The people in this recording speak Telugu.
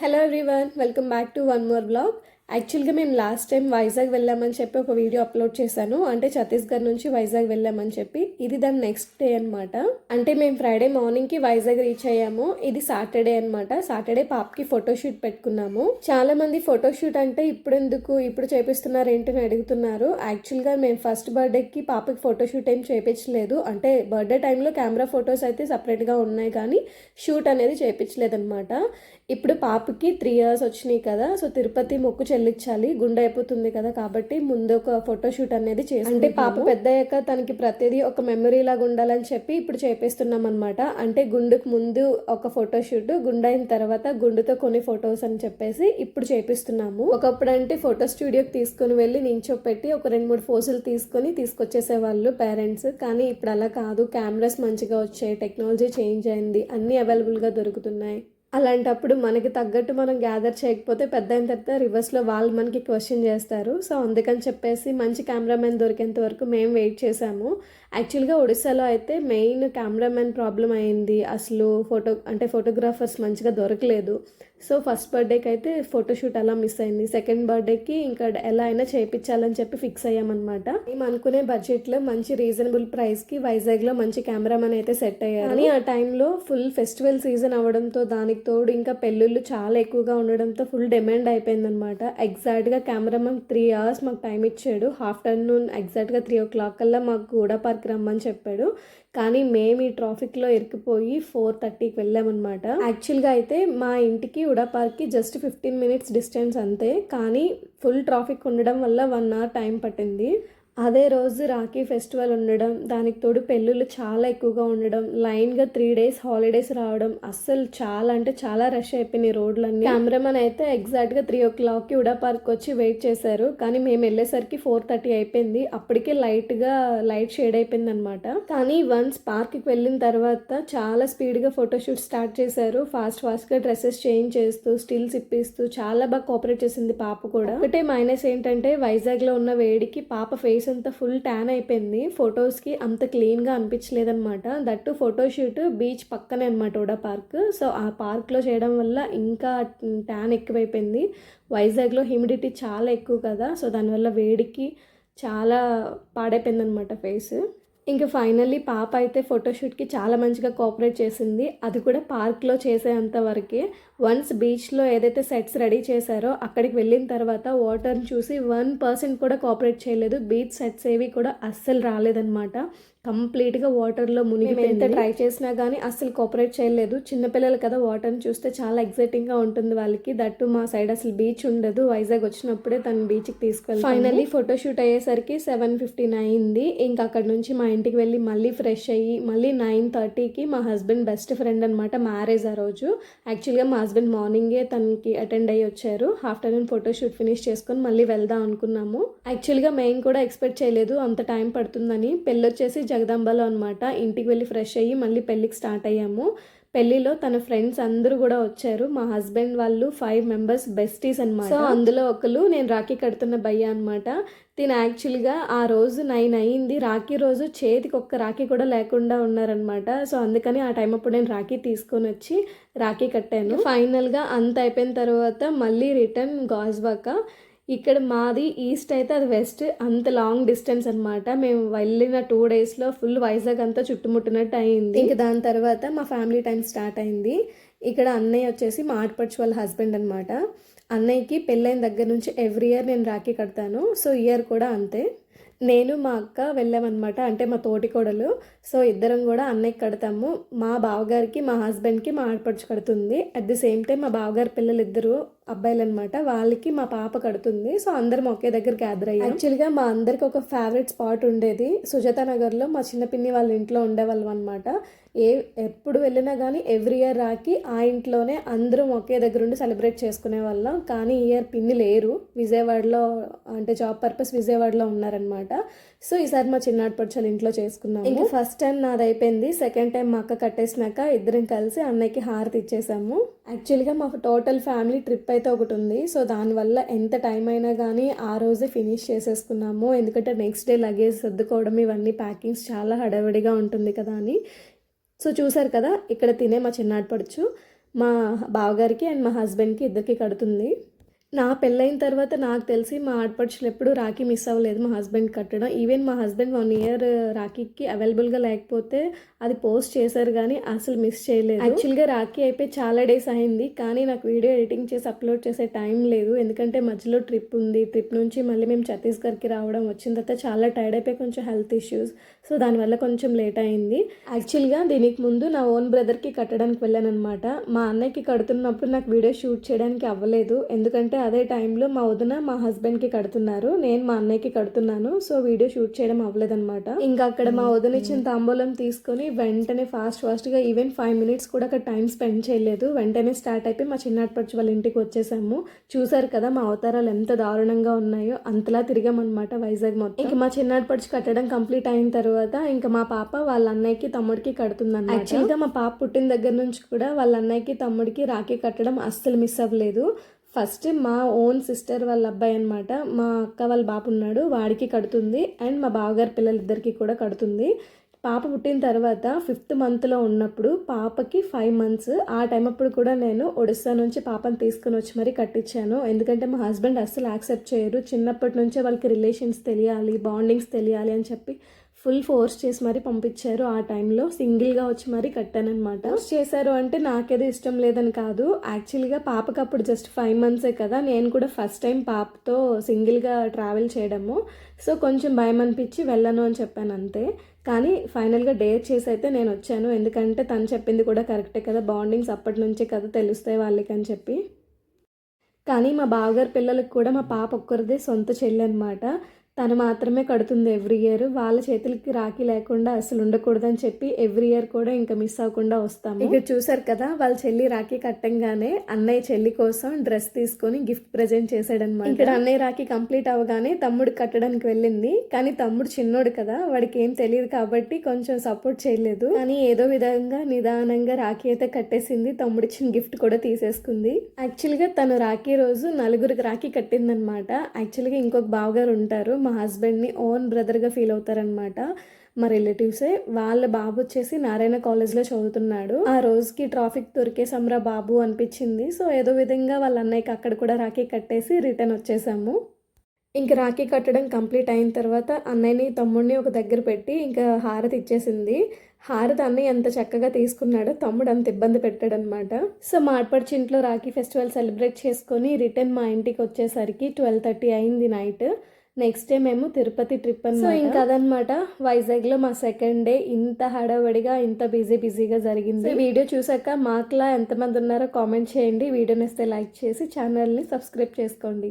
Hello everyone, welcome back to one more vlog. యాక్చువల్గా మేము లాస్ట్ టైం వైజాగ్ వెళ్ళామని చెప్పి ఒక వీడియో అప్లోడ్ చేశాను. అంటే ఛత్తీస్గఢ్ నుంచి వైజాగ్ వెళ్ళామని చెప్పి. ఇది దాని నెక్స్ట్ డే అనమాట అంటే మేము ఫ్రైడే మార్నింగ్కి వైజాగ్ రీచ్ అయ్యాము. ఇది సాటర్డే అనమాట సాటర్డే పాపకి ఫోటోషూట్ పెట్టుకున్నాము. చాలా మంది ఫోటోషూట్ అంటే ఇప్పుడు ఎందుకు ఇప్పుడు చేపిస్తున్నారు ఏంటని అడుగుతున్నారు. యాక్చువల్గా మేము ఫస్ట్ బర్త్డేకి పాపకి ఫోటోషూట్ ఏం చేపించలేదు అంటే బర్త్డే టైంలో కెమెరా ఫొటోస్ అయితే సపరేట్గా ఉన్నాయి కానీ షూట్ అనేది చేపించలేదన్నమాట ఇప్పుడు పాపకి త్రీ ఇయర్స్ వచ్చినాయి కదా. సో తిరుపతి మొక్కు చెల్లించాలి. గుండె అయిపోతుంది కదా కాబట్టి ముందు ఒక ఫోటోషూట్ అనేది చేసి అంటే పాప పెద్ద అయ్యాక తనకి ప్రతిదీ ఒక మెమరీ లాగా ఉండాలని చెప్పి ఇప్పుడు చేపిస్తున్నాం అనమాట అంటే గుండుకు ముందు ఒక ఫోటోషూట్ గుండె అయిన తర్వాత గుండుతో కొన్ని ఫొటోస్ అని చెప్పేసి ఇప్పుడు చేపిస్తున్నాము. ఒకప్పుడు అంటే ఫోటో స్టూడియోకి తీసుకుని వెళ్ళి నించోపెట్టి ఒక రెండు మూడు ఫోజులు తీసుకొని తీసుకొచ్చేసేవాళ్ళు పేరెంట్స్ కానీ ఇప్పుడు అలా కాదు. కెమెరాస్ మంచిగా వచ్చాయి. టెక్నాలజీ చేంజ్ అయింది. అన్నీ అవైలబుల్గా దొరుకుతున్నాయి. అలాంటప్పుడు మనకి తగ్గట్టు మనం గ్యాదర్ చేయకపోతే పెద్ద అయిన తర్వాత రివర్స్లో వాళ్ళు మనకి క్వశ్చన్ చేస్తారు. సో అందుకని చెప్పేసి మంచి కెమెరామెన్ దొరికేంత వరకు మేము వెయిట్ చేసాము. యాక్చువల్గా ఒడిస్సాలో అయితే మెయిన్ కెమెరామెన్ ప్రాబ్లం అయింది. అసలు ఫోటో అంటే ఫోటోగ్రాఫర్స్ మంచిగా దొరకలేదు. సో ఫస్ట్ బర్త్డేకి అయితే ఫోటోషూట్ అలా మిస్ అయింది. సెకండ్ బర్త్డేకి ఇంకా ఎలా అయినా చేయించాలని చెప్పి ఫిక్స్ అయ్యామన్నమాట. మేము అనుకునే బడ్జెట్లో మంచి రీజనబుల్ ప్రైస్కి వైజాగ్లో మంచి కెమెరామెన్ అయితే సెట్ అయ్యారు. కానీ ఆ టైంలో ఫుల్ ఫెస్టివల్ సీజన్ అవడంతో దానికి తోడు ఇంకా పెళ్ళిళ్ళు చాలా ఎక్కువగా ఉండడంతో ఫుల్ డిమాండ్ అయిపోయిందనమాట ఎగ్జాక్ట్గా కెమెరామెన్ త్రీ అవర్స్ మాకు టైం ఇచ్చాడు. ఆఫ్టర్నూన్ ఎగ్జాక్ట్గా త్రీ ఓ క్లాక్ కల్లా మాకు గూడా పార్క్ రమ్మని చెప్పాడు. కానీ మేము ఈ ట్రాఫిక్లో ఇరికిపోయి ఫోర్ థర్టీకి వెళ్ళామన్నమాట. యాక్చువల్గా అయితే మా ఇంటికి ఉడా పార్క్కి జస్ట్ ఫిఫ్టీన్ మినిట్స్ డిస్టెన్స్ అంతే. కానీ ఫుల్ ట్రాఫిక్ ఉండడం వల్ల వన్ అవర్ టైం పట్టింది. అదే రోజు రాఖీ ఫెస్టివల్ ఉండడం దానికి తోడు పెళ్ళిళ్ళు చాలా ఎక్కువగా ఉండడం లైన్గా త్రీ డేస్ హాలిడేస్ రావడం అస్సలు చాలా అంటే చాలా రష్ అయిపోయినాయి రోడ్లన్నీ. కెమెరామెన్ అయితే ఎగ్జాక్ట్గా త్రీ ఓ క్లాక్కి ఉడా పార్క్ వచ్చి వెయిట్ చేశారు. కానీ మేము వెళ్ళేసరికి ఫోర్ థర్టీ అయిపోయింది. అప్పటికే లైట్గా లైట్ షేడ్ అయిపోయింది అనమాట కానీ వన్స్ పార్క్కి వెళ్ళిన తర్వాత చాలా స్పీడ్గా ఫోటోషూట్ స్టార్ట్ చేశారు. ఫాస్ట్ ఫాస్ట్గా డ్రెస్సెస్ చేంజ్ చేస్తూ స్టిల్స్ ఇప్పిస్తూ చాలా బాగా కోఆపరేట్ చేసింది పాప కూడా. ఒకటే మైనస్ ఏంటంటే వైజాగ్లో ఉన్న వేడికి పాప ఫేస్ అంతా ఫుల్ ట్యాన్ అయిపోయింది. ఫొటోస్కి అంత క్లీన్గా అనిపించలేదన్నమాట. దట్టు ఫోటోషూట్ బీచ్ పక్కనే అనమాట ఓడా పార్క్ సో ఆ పార్క్లో చేయడం వల్ల ఇంకా ట్యాన్ ఎక్కువైపోయింది. వైజాగ్లో హ్యూమిడిటీ చాలా ఎక్కువ కదా. సో దానివల్ల వేడికి చాలా పాడైపోయింది అనమాట ఫేస్ ఇంకా ఫైనల్లీ పాప అయితే ఫోటోషూట్కి చాలా మంచిగా కోఆపరేట్ చేసింది. అది కూడా పార్క్లో చేసేంత వరకే. వన్స్ బీచ్లో ఏదైతే సెట్స్ రెడీ చేశారో అక్కడికి వెళ్ళిన తర్వాత వాటర్ని చూసి వన్ పర్సెంట్ కూడా కోఆపరేట్ చేయలేదు. బీచ్ సెట్స్ ఏవి కూడా అస్సలు రాలేదన్నమాట. కంప్లీట్గా వాటర్లో మునిగి ఎంత ట్రై చేసినా కానీ అస్సలు కోఆపరేట్ చేయలేదు. చిన్నపిల్లలు కదా వాటర్ని చూస్తే చాలా ఎగ్జైటింగ్గా ఉంటుంది వాళ్ళకి. దట్టు మా సైడ్ అసలు బీచ్ ఉండదు. వైజాగ్ వచ్చినప్పుడే తను బీచ్కి తీసుకెళ్ళి ఫైనల్లీ ఫోటోషూట్ అయ్యేసరికి సెవెన్ ఫిఫ్టీన్ అయింది. ఇంకా అక్కడ నుంచి మా ఇంటికి వెళ్ళి మళ్ళీ ఫ్రెష్ అయ్యి మళ్ళీ నైన్ థర్టీకి మా హస్బెండ్ బెస్ట్ ఫ్రెండ్ అనమాట మ్యారేజ్ ఆ రోజు. యాక్చువల్గా మా హస్బెండ్ మార్నింగే తనకి అటెండ్ అయ్యి వచ్చారు. ఆఫ్టర్నూన్ ఫోటోషూట్ ఫినిష్ చేసుకొని మళ్ళీ వెళ్దాం అనుకున్నాము. యాక్చువల్గా మేము కూడా ఎక్స్పెక్ట్ చేయలేదు అంత టైం పడుతుందని. పెళ్ళి వచ్చేసి జగదాంబలో అనమాట ఇంటికి వెళ్ళి ఫ్రెష్ అయ్యి మళ్ళీ పెళ్ళికి స్టార్ట్ అయ్యాము. పెళ్ళిలో తన ఫ్రెండ్స్ అందరూ కూడా వచ్చారు. మా హస్బెండ్ వాళ్ళు ఫైవ్ మెంబర్స్ బెస్టీస్ అనమాట సో అందులో ఒకరు నేను రాఖీ కడుతున్న భయ్య అనమాట తిన యాక్చువల్గా ఆ రోజు నైన్ అయ్యింది. రాఖీ రోజు చేతికి ఒక్క రాఖీ కూడా లేకుండా ఉన్నారనమాట సో అందుకని ఆ టైం అప్పుడు నేను రాఖీ తీసుకొని వచ్చి రాఖీ కట్టాను. ఫైనల్గా అంత అయిపోయిన తర్వాత మళ్ళీ రిటర్న్ గాజ్వాక ఇక్కడ మాది ఈస్ట్ అయితే అది వెస్ట్ అంత లాంగ్ డిస్టెన్స్ అనమాట మేము వెళ్ళిన టూ డేస్లో ఫుల్ వైజాగ్ అంతా చుట్టుముట్టినట్టు అయింది. ఇంక దాని తర్వాత మా ఫ్యామిలీ టైం స్టార్ట్ అయింది. ఇక్కడ అన్నయ్య వచ్చేసి మా ఆడపడుచు వాళ్ళ హస్బెండ్ అనమాట అన్నయ్యకి పెళ్ళైన దగ్గర నుంచి ఎవ్రీ ఇయర్ నేను రాఖీ కడతాను. సో ఇయర్ కూడా అంతే. నేను మా అక్క వెళ్ళామన్నమాట అంటే మా తోటి కోడలు. సో ఇద్దరం కూడా అన్నయ్యకి కడతాము. మా బావగారికి మా హస్బెండ్కి మా ఆడపడుచు కడుతుంది. అట్ ది సేమ్ టైం మా బావగారి పిల్లలు ఇద్దరు అబ్బాయిలు అనమాట వాళ్ళకి మా పాప కడుతుంది. సో అందరం ఒకే దగ్గర గ్యాదర్ అయ్యాం. యాక్చువల్గా మా అందరికి ఒక ఫేవరెట్ స్పాట్ ఉండేది. సుజాత నగర్లో మా చిన్న పిన్ని వాళ్ళ ఇంట్లో ఉండేవాళ్ళం అనమాట ఏ ఎప్పుడు వెళ్ళినా కానీ ఎవ్రీ ఇయర్ రాకి ఆ ఇంట్లోనే అందరం ఒకే దగ్గర ఉండి సెలబ్రేట్ చేసుకునే వాళ్ళం. కానీ ఈ ఇయర్ పిన్ని లేరు. విజయవాడలో అంటే జాబ్ పర్పస్ విజయవాడలో ఉన్నారనమాట సో ఈసారి మా చిన్నాడు పడుచు ఇంట్లో చేసుకున్నాం ఇంకా ఫస్ట్ టైం నాది అయిపోయింది సెకండ్ టైం మా అక్క కట్టేసినాక ఇద్దరం కలిసి అన్నయ్యకి హారతి ఇచ్చేసాము. యాక్చువల్గా మా టోటల్ ఫ్యామిలీ ట్రిప్ అయితే ఒకటి ఉంది. సో దానివల్ల ఎంత టైం అయినా కానీ ఆ రోజే ఫినిష్ చేసేసుకున్నాము. ఎందుకంటే నెక్స్ట్ డే లగేజ్ సర్దుకోవడం ఇవన్నీ ప్యాకింగ్స్ చాలా హడావిడిగా ఉంటుంది కదా అని. సో చూసారు కదా ఇక్కడ తినే మా చిన్నాడు పడుచు. మా బావగారికి అండ్ మా హస్బెండ్కి ఇద్దరికి కడుతుంది. నా పెళ్ళైన తర్వాత నాకు తెలిసి మా ఆడపడుచులు ఎప్పుడు రాఖీ మిస్ అవ్వలేదు. మా హస్బెండ్ కట్టడం. ఈవెన్ మా హస్బెండ్ వన్ ఇయర్ రాఖీకి అవైలబుల్గా లేకపోతే అది పోస్ట్ చేశారు కానీ అసలు మిస్ చేయలేదు. యాక్చువల్గా రాఖీ అయిపోయి చాలా డేస్ అయింది. కానీ నాకు వీడియో ఎడిటింగ్ చేసి అప్లోడ్ చేసే టైం లేదు. ఎందుకంటే మధ్యలో ట్రిప్ ఉంది. ట్రిప్ నుంచి మళ్ళీ మేము ఛత్తీస్గఢ్కి రావడం వచ్చిన తర్వాత చాలా టైర్డ్ అయిపోయి కొంచెం హెల్త్ ఇష్యూస్. సో దానివల్ల కొంచెం లేట్ అయింది. యాక్చువల్గా దీనికి ముందు నా ఓన్ బ్రదర్కి కట్టడానికి వెళ్ళాను అనమాట మా అన్నయ్యకి కడుతున్నప్పుడు నాకు వీడియో షూట్ చేయడానికి అవ్వలేదు. ఎందుకంటే అదే టైంలో మా వదిన మా హస్బెండ్కి కడుతున్నారు. నేను మా అన్నయ్యకి కడుతున్నాను. సో వీడియో షూట్ చేయడం అవ్వలేదన్నమాట. ఇంకా అక్కడ మా వదిన ఇచ్చిన తాంబూలం తీసుకొని వెంటనే ఫాస్ట్ ఫాస్ట్గా ఈవెన్ ఫైవ్ మినిట్స్ కూడా అక్కడ టైం స్పెండ్ చేయలేదు. వెంటనే స్టార్ట్ అయిపోయి మా చిన్నప్పటి వాళ్ళ ఇంటికి వచ్చేసాము. చూసారు కదా మా అవతారాలు ఎంత దారుణంగా ఉన్నాయో అంతలా తిరిగామన్నమాట వైజాగ్ మొత్తం. ఇంకా మా చిన్నప్పటి కట్టడం కంప్లీట్ అయిన తర్వాత ఇంకా మా పాప వాళ్ళ అన్నయ్యకి తమ్ముడికి కడుతుందన్నమాట. యాక్చువల్గా మా పాప పుట్టిన దగ్గర నుంచి కూడా వాళ్ళ అన్నయ్యకి తమ్ముడికి రాఖీ కట్టడం అస్సలు మిస్ అవ్వలేదు. ఫస్ట్ మా ఓన్ సిస్టర్ వాళ్ళ అబ్బాయి అనమాట మా అక్క వాళ్ళ బాబు ఉన్నాడు వాడికి కడుతుంది. అండ్ మా బావగారి పిల్లలిద్దరికీ కూడా కడుతుంది. పాప పుట్టిన తర్వాత ఫిఫ్త్ మంత్లో ఉన్నప్పుడు పాపకి ఫైవ్ మంత్స్ ఆ టైం అప్పుడు కూడా నేను ఒడిస్సా నుంచి పాపని తీసుకుని వచ్చి మరీ కట్టించాను. ఎందుకంటే మా హస్బెండ్ అస్సలు యాక్సెప్ట్ చేయరు. చిన్నప్పటి నుంచే వాళ్ళకి రిలేషన్స్ తెలియాలి బాండింగ్స్ తెలియాలి అని చెప్పి ఫుల్ ఫోర్స్ చేసి మరీ పంపించారు ఆ టైంలో. సింగిల్గా వచ్చి మరీ కట్టానమాట ఫోర్స్ చేశారు అంటే నాకేదో ఇష్టం లేదని కాదు. యాక్చువల్గా పాపకి అప్పుడు జస్ట్ ఫైవ్ మంత్సే కదా. నేను కూడా ఫస్ట్ టైం పాపతో సింగిల్గా ట్రావెల్ చేయడము. సో కొంచెం భయం అనిపించి వెళ్ళను అని చెప్పాను అంతే. కానీ ఫైనల్గా డేర్ చేసి అయితే నేను వచ్చాను. ఎందుకంటే తను చెప్పింది కూడా కరెక్టే కదా. బాండింగ్స్ అప్పటి నుంచే కదా తెలుస్తాయి వాళ్ళకి అని చెప్పి. కానీ మా బావగారు పిల్లలకు కూడా మా పాప ఒక్కరిదే సొంత చెల్లి అనమాట తను మాత్రమే కడుతుంది ఎవ్రీ ఇయర్ వాళ్ళ చేతులకి రాఖీ లేకుండా అసలు ఉండకూడదని చెప్పి ఎవ్రీ ఇయర్ కూడా ఇంకా మిస్ అవ్వకుండా వస్తాము. ఇక్కడ చూసారు కదా వాళ్ళ చెల్లి రాఖీ కట్టంగానే అన్నయ్య చెల్లి కోసం డ్రెస్ తీసుకొని గిఫ్ట్ ప్రెజెంట్ చేశాడనమాట ఇక్కడ అన్నయ్య రాఖీ కంప్లీట్ అవగానే తమ్ముడు కట్టడానికి వెళ్ళింది. కానీ తమ్ముడు చిన్నోడు కదా వాడికి ఏం తెలియదు కాబట్టి కొంచెం సపోర్ట్ చేయలేదు. కానీ ఏదో విధంగా నిదానంగా రాఖీ అయితే కట్టేసింది. తమ్ముడు ఇచ్చిన గిఫ్ట్ కూడా తీసేసుకుంది. యాక్చువల్గా తను రాఖీ రోజు నలుగురికి రాఖీ కట్టిందనమాట యాక్చువల్గా ఇంకొక బావగారు ఉంటారు. మా హస్బెండ్ని ఓన్ బ్రదర్గా ఫీల్ అవుతారనమాట మా రిలేటివ్సే. వాళ్ళ బాబు వచ్చేసి నారాయణ కాలేజ్లో చదువుతున్నాడు. ఆ రోజుకి ట్రాఫిక్ దొరికేసమ్రా బాబు అనిపించింది. సో ఏదో విధంగా వాళ్ళ అన్నయ్యకి అక్కడ కూడా రాఖీ కట్టేసి రిటర్న్ వచ్చేసాము. ఇంక రాఖీ కట్టడం కంప్లీట్ అయిన తర్వాత అన్నయ్యని తమ్ముడిని ఒక దగ్గర పెట్టి ఇంకా హారతి ఇచ్చేసింది. హారతి అన్నయ్య ఎంత చక్కగా తీసుకున్నాడో తమ్ముడు అంత ఇబ్బంది పెట్టాడనమాట సో మా ఇంట్లో రాఖీ ఫెస్టివల్ సెలబ్రేట్ చేసుకొని రిటర్న్ మా ఇంటికి వచ్చేసరికి ట్వెల్వ్ థర్టీ అయింది నైట్. నెక్స్ట్ డే మేము తిరుపతి ట్రిప్ అని సో ఇంకా అదనమాట వైజాగ్లో మా సెకండ్ డే ఇంత హడావడిగా ఇంత బిజీ బిజీగా జరిగింది. వీడియో చూసాక మాకులా ఎంతమంది ఉన్నారో కామెంట్ చేయండి. వీడియోని ఇస్తే లైక్ చేసి ఛానల్ని సబ్స్క్రైబ్ చేసుకోండి.